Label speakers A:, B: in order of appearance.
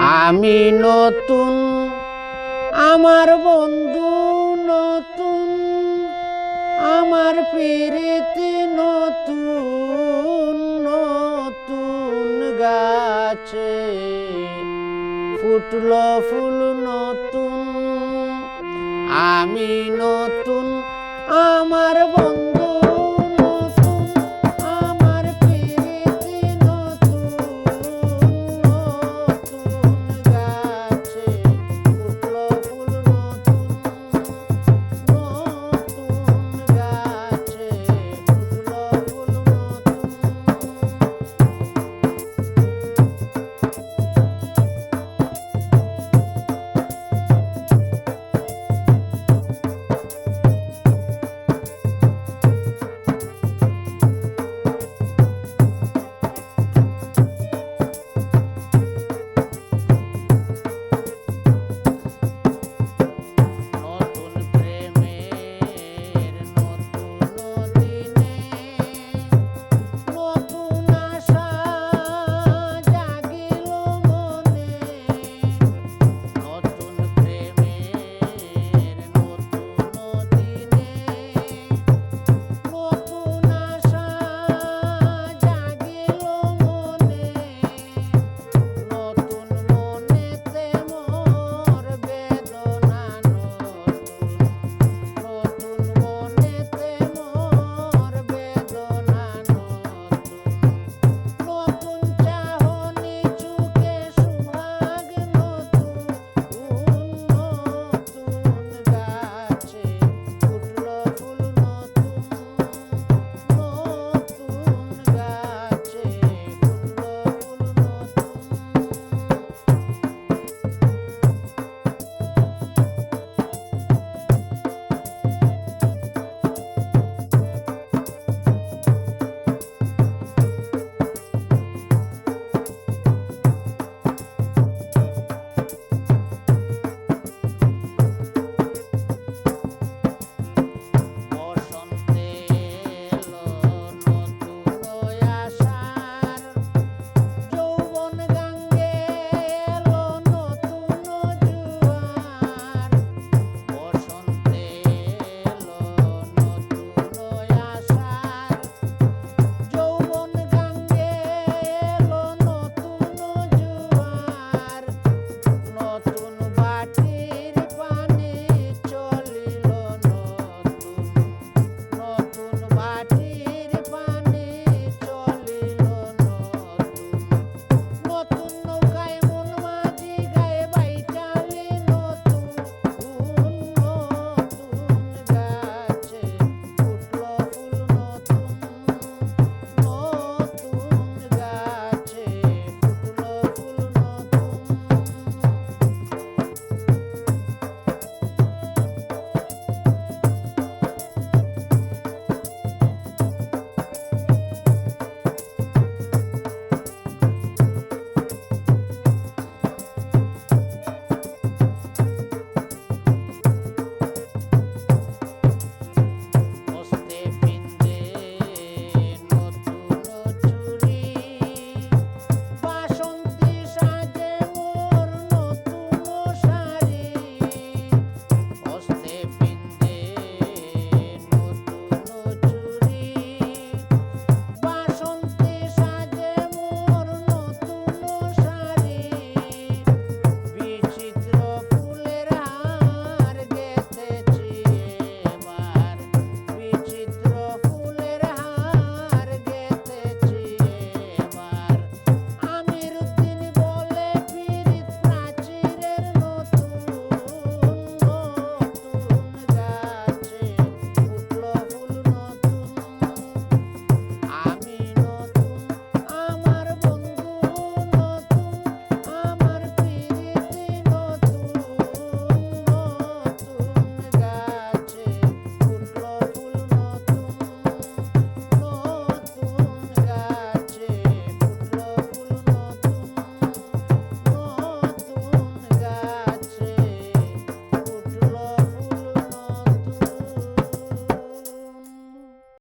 A: আমি নতুন, আমার বন্ধু নতুন, আমার পেরেতে নতুন নতুন গাছে ফুটল ফুল নতুন। আমি নতুন, আমার বন্ধু